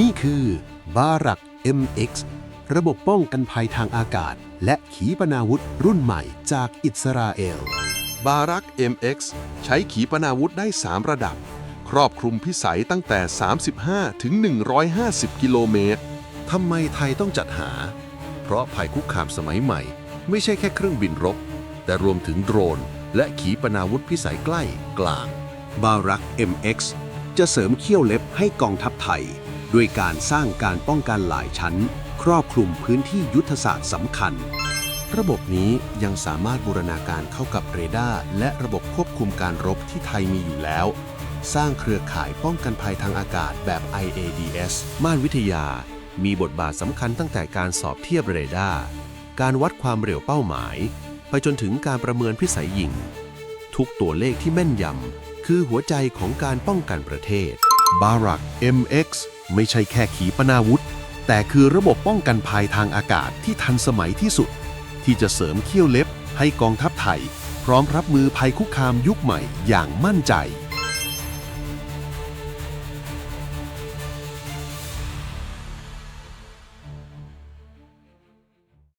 นี่คือบารัก MX ระบบป้องกันภัยทางอากาศ และขีปนาวุธรุ่นใหม่จากอิสราเอล บารัก MX ใช้ขีปนาวุธได้ 3 ระดับ ครอบคลุมพิสัยตั้งแต่ 35 ถึง 150 กิโลเมตร ทำไมไทยต้องจัดหา เพราะภัยคุกคามสมัยใหม่ ไม่ใช่แค่เครื่องบินรบ แต่รวมถึงโดรน และขีปนาวุธพิสัยใกล้กลาง บารัก MX จะเสริมเขี้ยวเล็บให้กองทัพไทย ด้วยการสร้างการป้องกันหลายชั้น ครอบคลุมพื้นที่ยุทธศาสตร์สำคัญ ระบบนี้ยังสามารถบูรณาการเข้ากับเรดาร์และระบบควบคุมการรบที่ไทยมีอยู่แล้ว สร้างเครือข่ายป้องกันภัยทางอากาศแบบ IADS ม่านวิทยา มีบทบาทสำคัญตั้งแต่การสอบเทียบเรดาร์ การวัดความเร็วเป้าหมาย ไปจนถึงการประเมินพิสัยยิง ทุกตัวเลขที่แม่นยำคือหัวใจของการป้องกันประเทศ บารัก MX ไม่ใช่แค่ขีปนาวุธ แต่คือระบบป้องกันภัยทางอากาศที่ทันสมัยที่สุด ที่จะเสริมเขี้ยวเล็บให้กองทัพไทย พร้อมรับมือภัยคุกคามยุคใหม่อย่างมั่นใจ